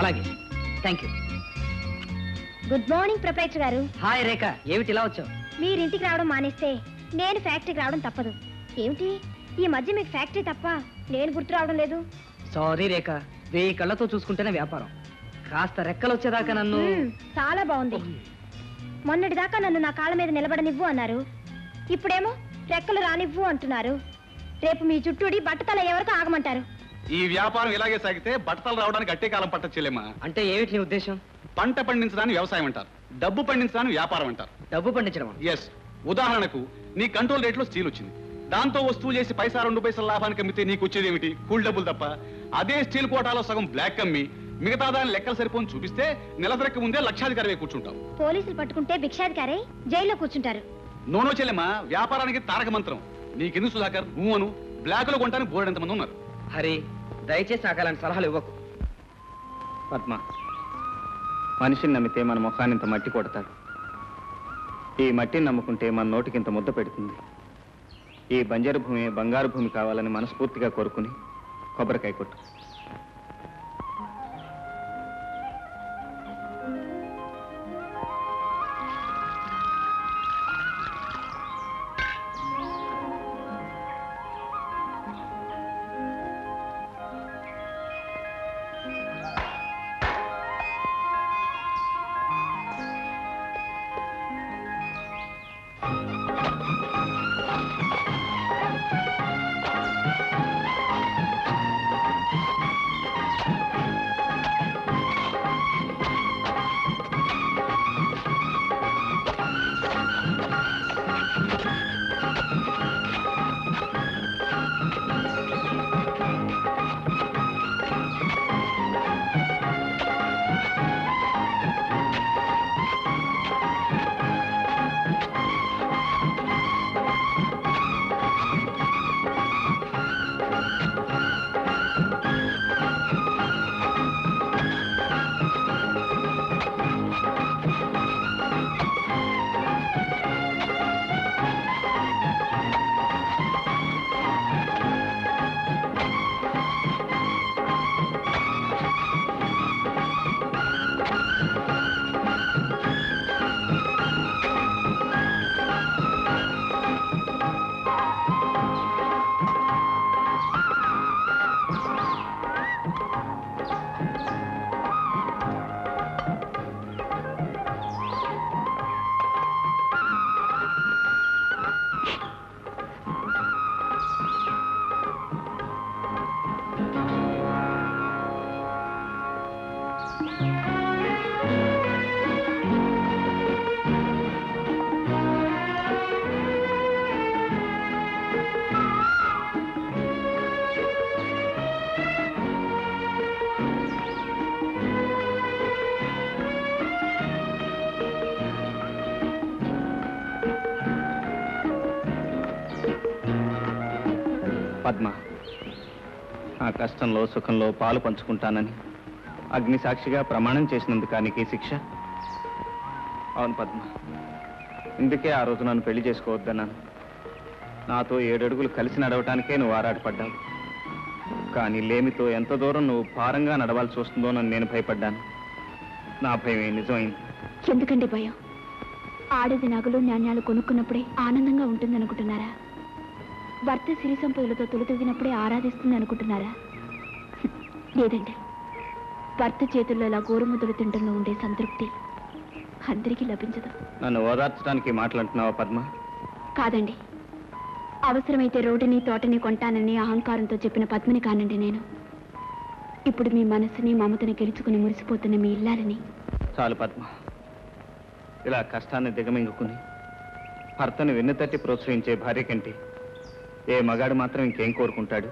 అలాగే. Thank you good morning proprietor గారు. Hi Rekha ఏమిటి ఇలా వచ్చావు? మీరు ఇంటికి రావడం మానేస్తే నేను ఫ్యాక్టరీకి రావడం తప్పదు. ఏమిటి? ఈ మధ్య మీకు ఫ్యాక్టరీ తప్ప నేను గుర్తు రావడం లేదు. సారీ రేఖ వెయ్యి కళ్ళతో చూసుకుంటేనే వ్యాపారం. కాస్త రెక్కలు వచ్చేదాకా నన్ను మ్మ్, చాలా బాగుంది. మొన్నటిదాకా నన్ను నా కాళ్ళ మీద నిలబడనివ్వు అన్నారు. ఇప్పుడేమో రెక్కలు రానివ్వు అంటున్నారు. రేపు మీ చుట్టూడి బట్టతల ఎవరికి ఆగమంటారు. ఈ వ్యాపారం ఇలాగే సాగితే బట్టలు రావడానికి అట్టే కాలం పట్టచ్చేలేమా? అంటే ఏమిటి నీ ఉద్దేశం? పంట పండించడాన్ని వ్యవసాయం అంటారు. డబ్బు పండించడాన్ని వ్యాపారం అంటారు. డబ్బు పండించడం ఎస్ ఉదాహరణకు నీ కంట్రోల్ రేట్లో స్టీల్ వచ్చింది. దాంతో వస్తువు చేసి పైసా రెండు పైసల లాభానికి అమ్మితే నీకు వచ్చేది ఏమిటి? కూల్ డబ్బులు తప్ప. అదే స్టీల్ కోటాలో సగం బ్లాక్ అమ్మి మిగతా దాని లెక్కలు సరిపోని చూపిస్తే నెలసరికి ముందే లక్షాధికారి కూర్చుంటావు. పోలీసులు పట్టుకుంటే భిక్షాధికారే? జైల్లో కూర్చుంటారు. నోనో చెల్లెమ్మా వ్యాపారానికి తారక మంత్రం. నీకెందుకు సుధాకర్? నువ్వు అను బ్లాక్లో కొంటానికి బోర్డు ఎంతమంది ఉన్నారు. హరి దయచేసి నాకు అలాంటి సలహాలు ఇవ్వకు. పద్మ మనిషిని నమ్మితే మన ముఖాన్ని ఇంత మట్టి కొడతాడు ఈ మట్టిని నమ్ముకుంటే మన నోటికి ఇంత ముద్ద పెడుతుంది. ఈ బంజరు భూమి బంగారు భూమి కావాలని మనస్ఫూర్తిగా కోరుకుని కొబ్బరికాయ కొట్టు. పద్మ ఆ కష్టంలో సుఖంలో పాలు పంచుకుంటానని అగ్ని సాక్షిగా ప్రమాణం చేసినందుకు నీకు ఈ శిక్ష? అవును పద్మ. ఇందుకే ఆ రోజు నన్ను పెళ్ళి చేసుకోవద్దన్నాను. నాతో ఏడడుగులు కలిసి నడవటానికే నువ్వు ఆరాటపడ్డావు. కానీ లేమితో ఎంత దూరం నువ్వు భారంగా నడవాల్సి వస్తుందోనని నేను భయపడ్డాను. నా భయం నిజమైంది. ఎందుకండి భయం? ఆడది నగలు నాణ్యాలు కొనుక్కున్నప్పుడే ఆనందంగా ఉంటుందనుకుంటున్నారా? భర్త సిరి సంపదలతో తొలితొగినప్పుడే ఆరాధిస్తుంది అనుకుంటున్నారా. లేదండి. భర్త చేతుల్లో ఇలా గోరుముద్దలు తింటంలో ఉండే సంతృప్తి అందరికీ లభించదు. నన్ను ఓదార్చడానికి మాట్లాడుతున్నావా పద్మ? కాదండి. అవసరమైతే రోడ్డుని తోటని కొంటానని అహంకారంతో చెప్పిన పద్మిని కానండి నేను. ఇప్పుడు మీ మనసుని మమతని గెలుచుకుని మురిసిపోతున్న మీ ఇల్లాలని. చాలు పద్మ. ఇలా కష్టాన్ని దిగమింగుకుని భర్తను వెన్నుతట్టి ప్రోత్సహించే భార్య కంటే ఏ మగాడు మాత్రం ఇంకేం కోరుకుంటాడు?